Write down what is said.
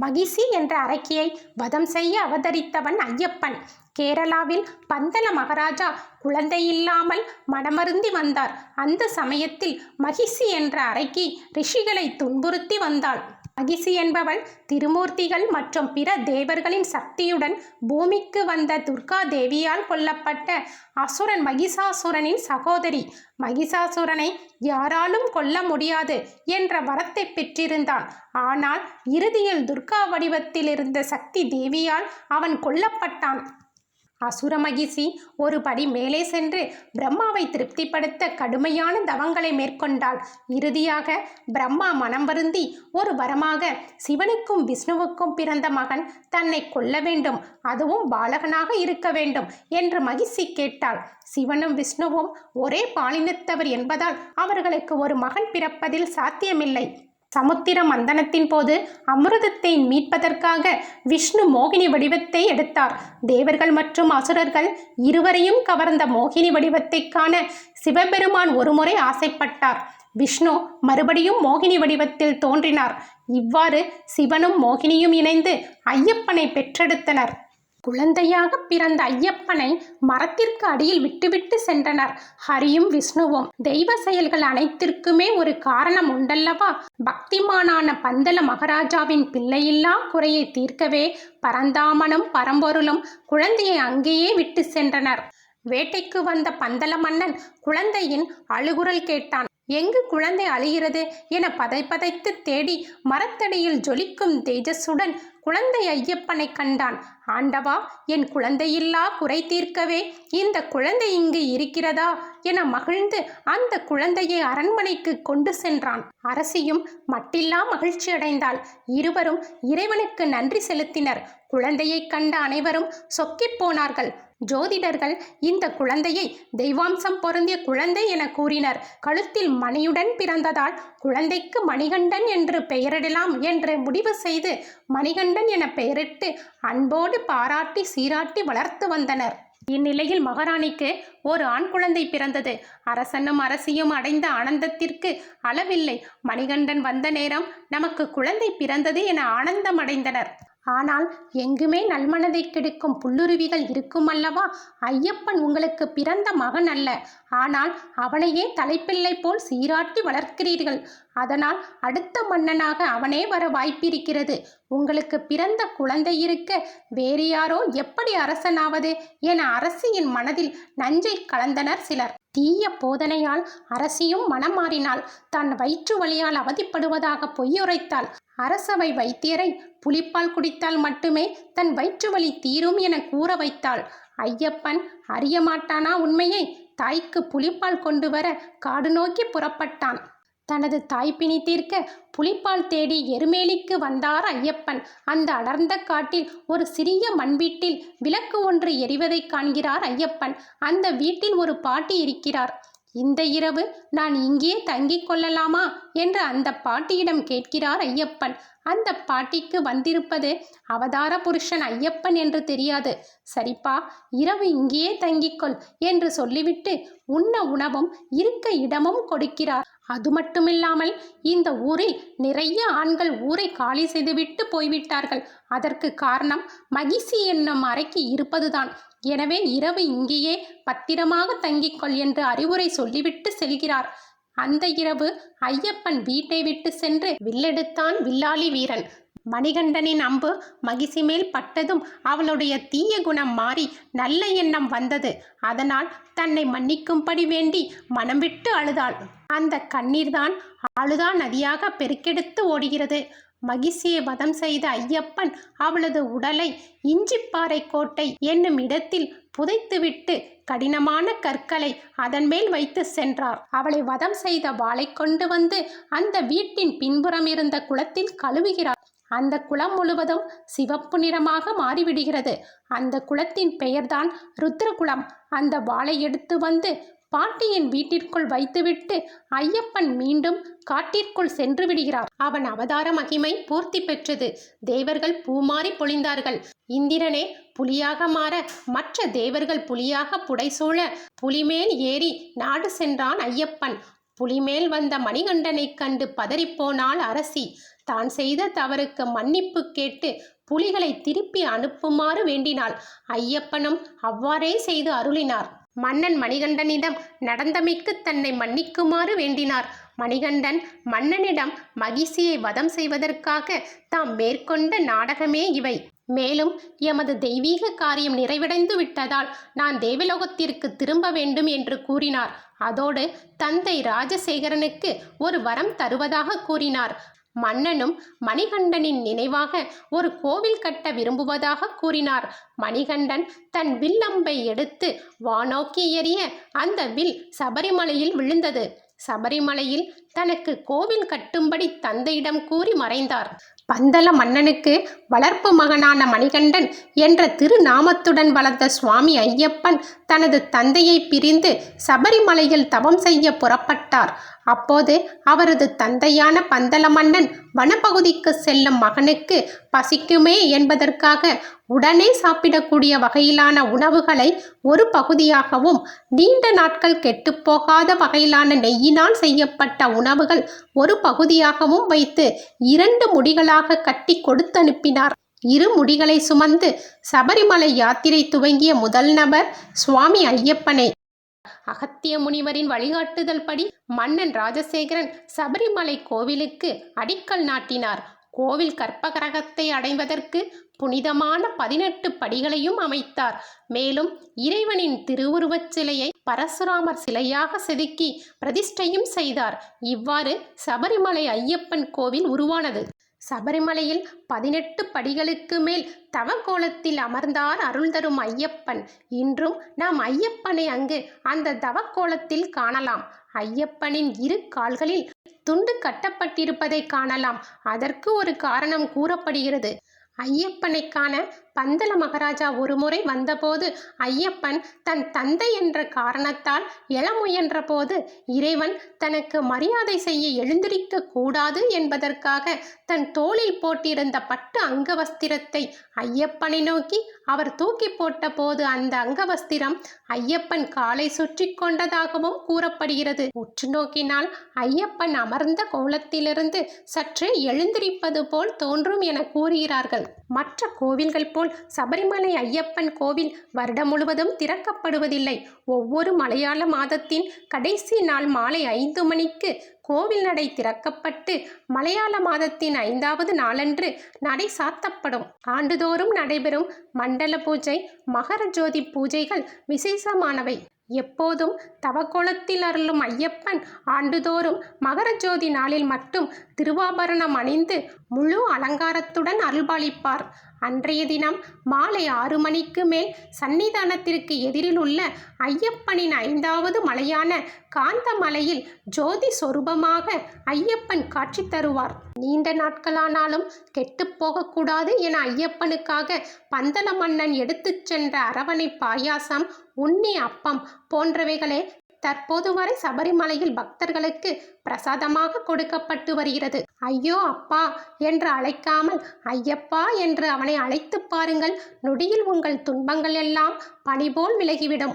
மகிசி என்ற அரக்கியை வதம் செய்ய அவதரித்தவன் ஐயப்பன். கேரளாவில் பந்தல மகாராஜா குழந்தையில்லாமல் மனமருந்தி வந்தார். அந்த சமயத்தில் மகிசி என்ற அரக்கி ரிஷிகளை துன்புறுத்தி வந்தாள். மகிசி என்பவள் திருமூர்த்திகள் மற்றும் பிற தேவர்களின் சக்தியுடன் பூமிக்கு வந்த துர்கா தேவியால் கொல்லப்பட்ட அசுரன் மகிஷாசுரனின் சகோதரி. மகிஷாசுரனை யாராலும் கொல்ல முடியாது என்ற வரத்தை பெற்றிருந்தான். ஆனால் இறுதியில் துர்கா வடிவத்தில் இருந்த சக்தி தேவியால் அவன் கொல்லப்பட்டான். அசுரமகிசி ஒரு படி மேலே சென்று பிரம்மாவை திருப்திப்படுத்த கடுமையான தவங்களை மேற்கொண்டாள். இறுதியாக பிரம்மா மனம் வருந்தி ஒரு வரமாக சிவனுக்கும் விஷ்ணுவுக்கும் பிறந்த மகன் தன்னை கொல்ல வேண்டும். அதுவும் பாலகனாக இருக்க வேண்டும் என்று மகிழ்ச்சி கேட்டாள். சிவனும் விஷ்ணுவும் ஒரே பாலினத்தவர் என்பதால் அவர்களுக்கு ஒரு மகன் பிறப்பதில் சாத்தியமில்லை. சமுத்திர மந்தனத்தின் போது அமிர்தத்தை மீட்பதற்காக விஷ்ணு மோகினி வடிவத்தை எடுத்தார். தேவர்கள் மற்றும் அசுரர்கள் இருவரையும் கவர்ந்த மோகினி வடிவத்தை காண சிவபெருமான் ஒருமுறை ஆசைப்பட்டார். விஷ்ணு மறுபடியும் மோகினி வடிவத்தில் தோன்றினார். இவ்வாறு சிவனும் மோகினியும் இணைந்து ஐயப்பனை பெற்றெடுத்தனர். குழந்தையாக பிறந்த ஐயப்பனை மரத்திற்கு அடியில் விட்டுவிட்டு சென்றனர். ஹரியும் விஷ்ணுவும் தெய்வ செயல்கள் அனைத்திற்குமே ஒரு காரணம் உண்டல்லவா? பக்திமானான பந்தல மகாராஜாவின் பிள்ளையில்லா குறையை தீர்க்கவே பரந்தாமனும் பரம்பொருளும் குழந்தையை அங்கேயே விட்டு சென்றனர். வேட்டைக்கு வந்த பந்தல மன்னன் குழந்தையின் அழுகுரல் கேட்டான். எங்கு குழந்தை அழுகிறது என பதைபதைத்து தேடி மரத்தடியில் ஜொலிக்கும் தேஜஸுடன் குழந்தை ஐயப்பனை கண்டான். ஆண்டவா என் குழந்தையில்லா குறை தீர்க்கவே இந்த குழந்தை இங்கு இருக்கிறதா என மகிழ்ந்து அந்த குழந்தையை அரண்மனைக்கு கொண்டு சென்றான். அரசியும் மட்டில்லா மகிழ்ச்சி அடைந்தாள். இருவரும் இறைவனுக்கு நன்றி செலுத்தினர். குழந்தையைக் கண்ட அனைவரும் சொக்கிப் போனார்கள். ஜோதிடர்கள் இந்த குழந்தையை தெய்வாம்சம் பொருந்திய குழந்தை என கூறினர். கழுத்தில் மணியுடன் பிறந்ததால் குழந்தைக்கு மணிகண்டன் என்று பெயரிடலாம் என்று முடிவு செய்து மணிகண்டன் என பெயரிட்டு அன்போடு பாராட்டி சீராட்டி வளர்த்து வந்தனர். இந்நிலையில் மகாராணிக்கு ஒரு ஆண் குழந்தை பிறந்தது. அரசனும் அரசியும் அடைந்த ஆனந்தத்திற்கு அளவில்லை. மணிகண்டன் வந்த நேரம் நமக்கு குழந்தை பிறந்தது என ஆனந்தம் அடைந்தனர். ஆனால் எங்குமே நல்மனதை கெடுக்கும் புல்லுருவிகள் இருக்கும் அல்லவா? ஐயப்பன் உங்களுக்கு பிறந்த மகன் அல்ல. ஆனால் அவனையே தலைப்பிள்ளை போல் சீராட்டி வளர்க்கிறீர்கள். அதனால் அடுத்த மன்னனாக அவனே வர வாய்ப்பிருக்கிறது. உங்களுக்கு பிறந்த குழந்தை இருக்க வேறு யாரோ எப்படி அரசனாவது என அரசியின் மனதில் நஞ்சை கலந்தனர் சிலர். தீய போதனையால் அரசியும் மனம் மாறினாள் தன் வயிற்று வலியால் அவதிப்படுவதாக பொய்யுரைத்தாள். அரசவை வைத்தியரை புலிப்பால் குடித்தால் மட்டுமே தன் வயிற்று வலி தீரும் என கூற வைத்தாள். ஐயப்பன் அறிய மாட்டானா உண்மையை? தாய்க்கு புலிப்பால் கொண்டு வர காடு நோக்கி புறப்பட்டான். தனது தாய்ப்பினி தீர்க்க புலிப்பால் தேடி எருமேலிக்கு வந்தார் ஐயப்பன். அந்த அடர்ந்த காட்டில் ஒரு சிறிய மண் வீட்டில் விளக்கு ஒன்று எரிவதைக் காண்கிறார் ஐயப்பன். அந்த வீட்டில் ஒரு பாட்டி இருக்கிறார். இந்த இரவு நான் இங்கே தங்கிக் கொள்ளலாமா? என்று அந்த பாட்டியிடம் கேட்கிறார் ஐயப்பன். அந்த பாட்டிக்கு வந்திருப்பது அவதார புருஷன் ஐயப்பன் என்று தெரியாது. சரிப்பா இரவு இங்கேயே தங்கிக்கொள் என்று சொல்லிவிட்டு உண்ண உணவும் இருக்க இடமும் கொடுக்கிறார். அது மட்டுமில்லாமல் இந்த ஊரில் நிறைய ஆண்கள் ஊரை காலி செய்துவிட்டு போய்விட்டார்கள். அதற்கு காரணம் மகிசி என்னும் அறைக்கு இருப்பதுதான். எனவே இரவு இங்கேயே பத்திரமாக தங்கிக்கொள் என்று அறிவுரை சொல்லிவிட்டு செல்கிறார். அந்த இரவு ஐயப்பன் வீட்டை விட்டு சென்று வில்லெடுத்தான் வில்லாளி வீரன். மணிகண்டனின் அம்பு மகிசி மேல் பட்டதும் அவளுடைய தீய குணம் மாறி நல்ல எண்ணம் வந்தது. அதனால் தன்னை மன்னிக்கும்படி வேண்டி மனம் விட்டு அழுதாள். அந்த கண்ணீர்தான் அழுதா நதியாக பெருக்கெடுத்து ஓடுகிறது. மகிழ்ச்சியை வதம் செய்த ஐயப்பன் அவளது உடலை இஞ்சிப்பாறை கோட்டை என்னும் இடத்தில் புதைத்துவிட்டு கடினமான கற்களை அதன் மேல் வைத்து சென்றார். அவளை வதம் செய்த வாளை கொண்டு வந்து அந்த வீட்டின் பின்புறம் இருந்த குளத்தில் கழுவுகிறார். அந்த குளம் முழுவதும் சிவப்பு நிறமாக மாறிவிடுகிறது. அந்த குளத்தின் பெயர்தான் ருத்ரகுளம். அந்த வாளை எடுத்து வந்து பாட்டியின் வீட்டிற்குள் வைத்துவிட்டு ஐயப்பன் மீண்டும் காட்டிற்குள் சென்று விடுகிறார். அவன் அவதார மகிமை பூர்த்தி பெற்றது. தேவர்கள் பூமாறி பொழிந்தார்கள். இந்திரனே புலியாக மாற மற்ற தேவர்கள் புலியாக புடைசூழ புலிமேல் ஏறி நாடு சென்றான் ஐயப்பன். புலிமேல் வந்த மணிகண்டனைக் கண்டு பதறிப்போனாள் அரசி. தான் செய்த தவறுக்கு மன்னிப்பு கேட்டு புலிகளை திருப்பி அனுப்புமாறு வேண்டினாள். ஐயப்பனும் அவ்வாறே செய்து அருளினார். மன்னன் மணிகண்டனிடம் நடந்தமைக்கு தன்னை மன்னிக்குமாறு வேண்டினார். மணிகண்டன் மன்னனிடம் மகிழ்ச்சியை வதம் செய்வதற்காக தாம் மேற்கொண்ட நாடகமே இவை. மேலும் எமது தெய்வீக காரியம் நிறைவடைந்து விட்டதால் நான் தேவலோகத்திற்கு திரும்ப வேண்டும் என்று கூறினார். அதோடு தந்தை ராஜசேகரனுக்கு ஒரு வரம் தருவதாக கூறினார். மன்னனும் மணிகண்டனின் நினைவாக ஒரு கோவில் கட்ட விரும்புவதாக கூறினார். மணிகண்டன் தன் வில்லம்பை எடுத்து வானோக்கி எறிய அந்த வில் சபரிமலையில் விழுந்தது. சபரிமலையில் தனக்கு கோவில் கட்டும்படி தந்தையிடம் கூறி மறைந்தார். பந்தல மன்னனுக்கு வளர்ப்பு மகனான மணிகண்டன் என்ற திருநாமத்துடன் வளர்ந்த சுவாமி ஐயப்பன் தனது தந்தையை பிரிந்து சபரிமலையில் தவம் செய்ய புறப்பட்டார். அப்போது அவரது தந்தையான பந்தல மன்னன் வனப்பகுதிக்கு செல்லும் மகனுக்கு பசிக்குமே என்பதற்காக உடனே சாப்பிடக்கூடிய வகையிலான உணவுகளை ஒரு பகுதியாகவும் நீண்ட நாட்கள் கெட்டுப்போகாத வகையிலான நெய்யினால் செய்யப்பட்ட உணவுகள் ஒரு பகுதியாகவும் வைத்து இரண்டு முடிகளாக கட்டி கொடுத்தனுப்பினார். இரு முடிகளை சுமந்து சபரிமலை யாத்திரை துவங்கிய முதல் நபர் சுவாமி ஐயப்பனே. அகத்திய முனிவரின் வழிகாட்டுதல் படி மன்னன் ராஜசேகரன் சபரிமலை கோவிலுக்கு அடிக்கல் நாட்டினார். கோவில் கற்பகரகத்தை அடைவதற்கு புனிதமான பதினெட்டு படிகளையும் அமைத்தார். மேலும் இறைவனின் திருவுருவச் சிலையை பரசுராமர் சிலையாக செதுக்கி பிரதிஷ்டையும் செய்தார். இவ்வாறு சபரிமலை ஐயப்பன் கோவில் உருவானது. சபரிமலையில் பதினெட்டு படிகளுக்கு மேல் தவக்கோலத்தில் அமர்ந்தார் அருள் தரும் ஐயப்பன். இன்றும் நாம் ஐயப்பனை அங்கு அந்த தவக்கோலத்தில் காணலாம். ஐயப்பனின் இரு கால்களில் துண்டு கட்டப்பட்டிருப்பதை காணலாம். அதற்கு ஒரு காரணம் கூறப்படுகிறது. ஐயப்பனை காண பந்தல மகாராஜா ஒருமுறை வந்தபோது ஐயப்பன் தன் தந்தை என்ற காரணத்தால் எழ முயன்ற போது இறைவன் தனக்கு மரியாதை செய்ய எழுந்திருக்க கூடாது என்பதற்காக தன் தோளில் போட்டிருந்த பட்டு அங்கவஸ்திரத்தை ஐயப்பனை நோக்கி அவர் தூக்கி போட்ட போது அந்த அங்கவஸ்திரம் ஐயப்பன் காலை சுற்றி கொண்டதாகவும் கூறப்படுகிறது. உற்று நோக்கினால் ஐயப்பன் அமர்ந்த கோலத்திலிருந்து சற்றே எழுந்திருப்பது போல் தோன்றும் என கூறுகிறார்கள். மற்ற கோவில்கள் போல் சபரிமலை ஐயப்பன் கோவில் வருடம் முழுவதும் திறக்கப்படுவதில்லை. ஒவ்வொரு மலையாள மாதத்தின் கடைசி நாள் மாலை ஐந்து மணிக்கு கோவில் நடை திறக்கப்பட்டு மலையாள மாதத்தின் ஐந்தாவது நாளன்று நடை சாத்தப்படும். ஆண்டுதோறும் நடைபெறும் மண்டல பூஜை மகர ஜோதி பூஜைகள் விசேஷமானவை. எப்போதும் தவக்கோலத்தில் அருளும் ஐயப்பன் ஆண்டுதோறும் மகர ஜோதி நாளில் மட்டும் திருவாபரணம் அணிந்து முழு அலங்காரத்துடன் அருள்பாலிப்பார். அன்றைய தினம் மாலை ஆறு மணிக்கு மேல் சன்னிதானத்திற்கு எதிரில் உள்ள ஐயப்பனின் ஐந்தாவது மலையான காந்தமலையில் ஜோதி சொரூபமாக ஐயப்பன் காட்சி தருவார். நீண்ட நாட்களானாலும் கெட்டு போகக்கூடாது என ஐயப்பனுக்காக பந்தல மன்னன் எடுத்துச் சென்ற அரவணை பாயாசம் உண்ணி அப்பம் போன்றவைகளே தற்போது வரை சபரிமலையில் பக்தர்களுக்கு பிரசாதமாக கொடுக்கப்பட்டு வருகிறது. ஐயோ அப்பா என்று அழைக்காமல் ஐயப்பா என்று அவனை அழைத்துப் பாருங்கள். நொடியில் உங்கள் துன்பங்கள் எல்லாம் பனிபோல் விலகிவிடும்.